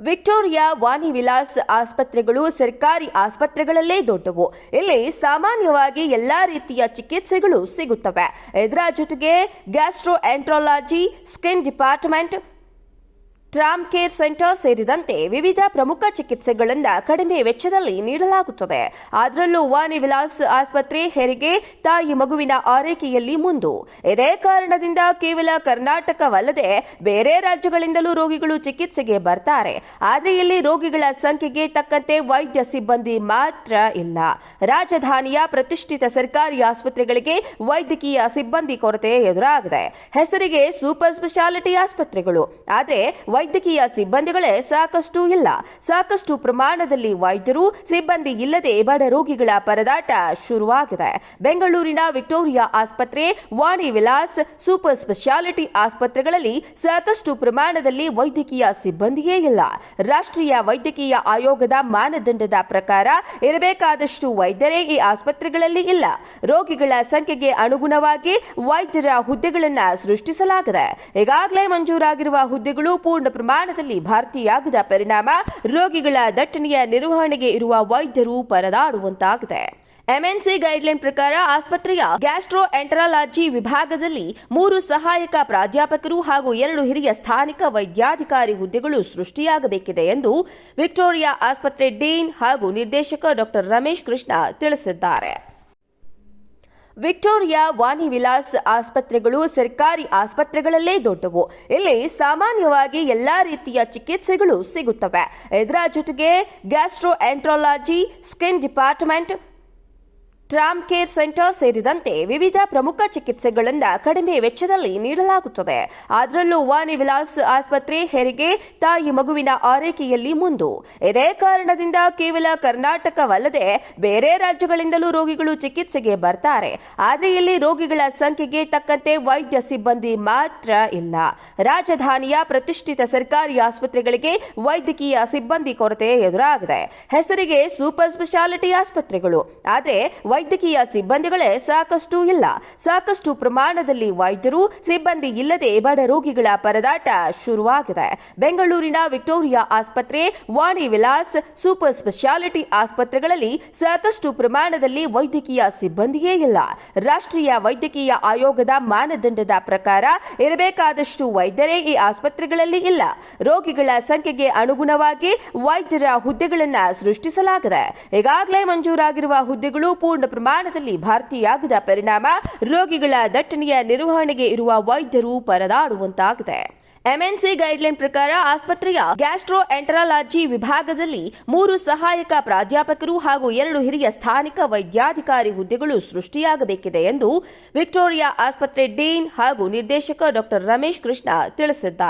Victoria ವಾನಿ ವಿಲಾಸ್ ಆಸ್ಪತ್ರೆಗಳು ಸರ್ಕಾರಿ ಆಸ್ಪತ್ರೆಗಳಲ್ಲೇ ದೊಡ್ಡವು. ಇಲ್ಲಿ ಸಾಮಾನ್ಯವಾಗಿ ಎಲ್ಲಾ ರೀತಿಯ ಚಿಕಿತ್ಸೆಗಳು ಸಿಗುತ್ತವೆ. ಇದರ ಜೊತೆಗೆ gastroenterology skin department trauma care centre ಸೇರಿದಂತೆ ವಿವಿಧ ಪ್ರಮುಖ ಚಿಕಿತ್ಸೆಗಳನ್ನು ಕಡಿಮೆ ವೆಚ್ಚದಲ್ಲಿ ನೀಡಲಾಗುತ್ತದೆ. ಅದರಲ್ಲೂ ವಾನಿ ವಿಲಾಸ್ ಆಸ್ಪತ್ರೆ ಹೆರಿಗೆ ತಾಯಿ ಮಗುವಿನ ಆರೈಕೆಯಲ್ಲಿ ಮುಂದು. ಇದೇ ಕಾರಣದಿಂದ ಕೇವಲ ಕರ್ನಾಟಕವಲ್ಲದೆ ಬೇರೆ ರಾಜ್ಯಗಳಿಂದಲೂ ರೋಗಿಗಳು ಚಿಕಿತ್ಸೆಗೆ ಬರ್ತಾರೆ. ಆದರೆ ಇಲ್ಲಿ ರೋಗಿಗಳ ಸಂಖ್ಯೆಗೆ ತಕ್ಕಂತೆ ವೈದ್ಯ ಸಿಬ್ಬಂದಿ ಮಾತ್ರ ಇಲ್ಲ. ರಾಜಧಾನಿಯ ಪ್ರತಿಷ್ಠಿತ ಸರ್ಕಾರಿ ಆಸ್ಪತ್ರೆಗಳಿಗೆ ವೈದ್ಯಕೀಯ ಸಿಬ್ಬಂದಿ ಕೊರತೆ ಎದುರಾಗಿದೆ. ಹೆಸರಿಗೆ ಸೂಪರ್ ಸ್ಪೆಷಾಲಿಟಿ ಆಸ್ಪತ್ರೆಗಳು. ಆದರೆ ವೈದ್ಯಕೀಯ ಸಿಬ್ಬಂದಿಗಳೇ ಸಾಕಷ್ಟು ಇಲ್ಲ. ಸಾಕಷ್ಟು ಪ್ರಮಾಣದಲ್ಲಿ ವೈದ್ಯರು, ಸಿಬ್ಬಂದಿ ಇಲ್ಲದೆ ಬಡ ರೋಗಿಗಳ ಪರದಾಟ ಶುರುವಾಗಿದೆ. ಬೆಂಗಳೂರಿನ ವಿಕ್ಟೋರಿಯಾ ಆಸ್ಪತ್ರೆ, ವಾಣಿ ವಿಲಾಸ್ ಸೂಪರ್ ಸ್ಪೆಷಾಲಿಟಿ ಆಸ್ಪತ್ರೆಗಳಲ್ಲಿ ಸಾಕಷ್ಟು ಪ್ರಮಾಣದಲ್ಲಿ ವೈದ್ಯಕೀಯ ಸಿಬ್ಬಂದಿಯೇ ಇಲ್ಲ. ರಾಷ್ಟ್ರೀಯ ವೈದ್ಯಕೀಯ ಆಯೋಗದ ಮಾನದಂಡದ ಪ್ರಕಾರ ಇರಬೇಕಾದಷ್ಟು ವೈದ್ಯರೇ ಈ ಆಸ್ಪತ್ರೆಗಳಲ್ಲಿ ಇಲ್ಲ. ರೋಗಿಗಳ ಸಂಖ್ಯೆಗೆ ಅನುಗುಣವಾಗಿ ವೈದ್ಯರ ಹುದ್ದೆಗಳನ್ನು ಸೃಷ್ಟಿಸಲಾಗಿದೆ. ಈಗಾಗಲೇ ಮಂಜೂರಾಗಿರುವ ಹುದ್ದೆಗಳು ಪೂರ್ಣ ಪ್ರಮಾಣದಲ್ಲಿ ಭರ್ತಿಯಾಗದ ಪರಿಣಾಮ ರೋಗಿಗಳ ದಟ್ಟಣೆಯ ನಿರ್ವಹಣೆಗೆ ಇರುವ ವೈದ್ಯರು ಪರದಾಡುವಂತಾಗಿದೆ. ಎಂಎನ್ಸಿ ಗೈಡ್ಲೈನ್ ಪ್ರಕಾರ ಆಸ್ಪತ್ರೆಯ ಗ್ಯಾಸ್ಟ್ರೋ ಎಂಟರಾಲಜಿ ವಿಭಾಗದಲ್ಲಿ ಮೂರು ಸಹಾಯಕ ಪ್ರಾಧ್ಯಾಪಕರು ಹಾಗೂ ಎರಡು ಹಿರಿಯ ಸ್ಥಾನಿಕ ವೈದ್ಯಾಧಿಕಾರಿ ಹುದ್ದೆಗಳು ಸೃಷ್ಟಿಯಾಗಬೇಕಿದೆ ಎಂದು ವಿಕ್ಟೋರಿಯಾ ಆಸ್ಪತ್ರೆ ಡೀನ್ ಹಾಗೂ ನಿರ್ದೇಶಕ ಡಾಕ್ಟರ್ ರಮೇಶ್ ಕೃಷ್ಣ ತಿಳಿಸಿದ್ದಾರೆ. ವಿಕ್ಟೋರಿಯಾ ವಾಣಿ ವಿಲಾಸ್ ಆಸ್ಪತ್ರೆಗಳು ಸರ್ಕಾರಿ ಆಸ್ಪತ್ರೆಗಳಲ್ಲೇ ದೊಡ್ಡವು. ಇಲ್ಲಿ ಸಾಮಾನ್ಯವಾಗಿ ಎಲ್ಲಾ ರೀತಿಯ ಚಿಕಿತ್ಸೆಗಳು ಸಿಗುತ್ತವೆ. ಇದರ ಜೊತೆಗೆ gastroenterology skin department trauma care centre ಸೇರಿದಂತೆ ವಿವಿಧ ಪ್ರಮುಖ ಚಿಕಿತ್ಸೆಗಳನ್ನು ಕಡಿಮೆ ವೆಚ್ಚದಲ್ಲಿ ನೀಡಲಾಗುತ್ತದೆ. ಅದರಲ್ಲೂ ವಾನಿ ವಿಲಾಸ್ ಆಸ್ಪತ್ರೆ ಹೆರಿಗೆ ತಾಯಿ ಮಗುವಿನ ಆರೈಕೆಯಲ್ಲಿ ಮುಂದು. ಇದೇ ಕಾರಣದಿಂದ ಕೇವಲ ಕರ್ನಾಟಕವಲ್ಲದೆ ಬೇರೆ ರಾಜ್ಯಗಳಿಂದಲೂ ರೋಗಿಗಳು ಚಿಕಿತ್ಸೆಗೆ ಬರ್ತಾರೆ. ಆದರೆ ಇಲ್ಲಿ ರೋಗಿಗಳ ಸಂಖ್ಯೆಗೆ ತಕ್ಕಂತೆ ವೈದ್ಯ ಸಿಬ್ಬಂದಿ ಮಾತ್ರ ಇಲ್ಲ. ರಾಜಧಾನಿಯ ಪ್ರತಿಷ್ಠಿತ ಸರ್ಕಾರಿ ಆಸ್ಪತ್ರೆಗಳಿಗೆ ವೈದ್ಯಕೀಯ ಸಿಬ್ಬಂದಿ ಕೊರತೆ ಎದುರಾಗಿದೆ. ಹೆಸರಿಗೆ ಸೂಪರ್ ಸ್ಪೆಷಾಲಿಟಿ ಆಸ್ಪತ್ರೆಗಳು. ಆದರೆ ವೈದ್ಯಕೀಯ ಸಿಬ್ಬಂದಿಗಳೇ ಸಾಕಷ್ಟು ಇಲ್ಲ. ಸಾಕಷ್ಟು ಪ್ರಮಾಣದಲ್ಲಿ ವೈದ್ಯರು, ಸಿಬ್ಬಂದಿ ಇಲ್ಲದೆ ಬಡ ರೋಗಿಗಳ ಪರದಾಟ ಶುರುವಾಗಿದೆ. ಬೆಂಗಳೂರಿನ ವಿಕ್ಟೋರಿಯಾ ಆಸ್ಪತ್ರೆ, ವಾಣಿ ವಿಲಾಸ್, ಸೂಪರ್ ಸ್ಪೆಷಾಲಿಟಿ ಆಸ್ಪತ್ರೆಗಳಲ್ಲಿ ಸಾಕಷ್ಟು ಪ್ರಮಾಣದಲ್ಲಿ ವೈದ್ಯಕೀಯ ಸಿಬ್ಬಂದಿಯೇ ಇಲ್ಲ. ರಾಷ್ಟ್ರೀಯ ವೈದ್ಯಕೀಯ ಆಯೋಗದ ಮಾನದಂಡದ ಪ್ರಕಾರ ಇರಬೇಕಾದಷ್ಟು ವೈದ್ಯರೇ ಈ ಆಸ್ಪತ್ರೆಗಳಲ್ಲಿ ಇಲ್ಲ. ರೋಗಿಗಳ ಸಂಖ್ಯೆಗೆ ಅನುಗುಣವಾಗಿ ವೈದ್ಯರ ಹುದ್ದೆಗಳನ್ನು ಸೃಷ್ಟಿಸಲಾಗಿದೆ. ಈಗಾಗಲೇ ಮಂಜೂರಾಗಿರುವ ಹುದ್ದೆಗಳು ಪೂರ್ಣ ಪ್ರಮಾಣದಲ್ಲಿ ಭರ್ತಿಯಾಗದ ಪರಿಣಾಮ ರೋಗಿಗಳ ದಟ್ಟಣೆಯ ನಿರ್ವಹಣೆಗೆ ಇರುವ ವೈದ್ಯರು ಪರದಾಡುವಂತಾಗಿದೆ. ಎಂಎನ್ಸಿ ಗೈಡ್ಲೈನ್ ಪ್ರಕಾರ ಆಸ್ಪತ್ರೆಯ ಗ್ಯಾಸ್ಟ್ರೋ ಎಂಟರಾಲಜಿ ವಿಭಾಗದಲ್ಲಿ ಮೂರು ಸಹಾಯಕ ಪ್ರಾಧ್ಯಾಪಕರು ಹಾಗೂ ಎರಡು ಹಿರಿಯ ಸ್ಥಾನಿಕ ವೈದ್ಯಾಧಿಕಾರಿ ಹುದ್ದೆಗಳು ಸೃಷ್ಟಿಯಾಗಬೇಕಿದೆ ಎಂದು ವಿಕ್ಟೋರಿಯಾ ಆಸ್ಪತ್ರೆ ಡೀನ್ ಹಾಗೂ ನಿರ್ದೇಶಕ ಡಾಕ್ಟರ್ ರಮೇಶ್ ಕೃಷ್ಣ ತಿಳಿಸಿದ್ದಾರೆ.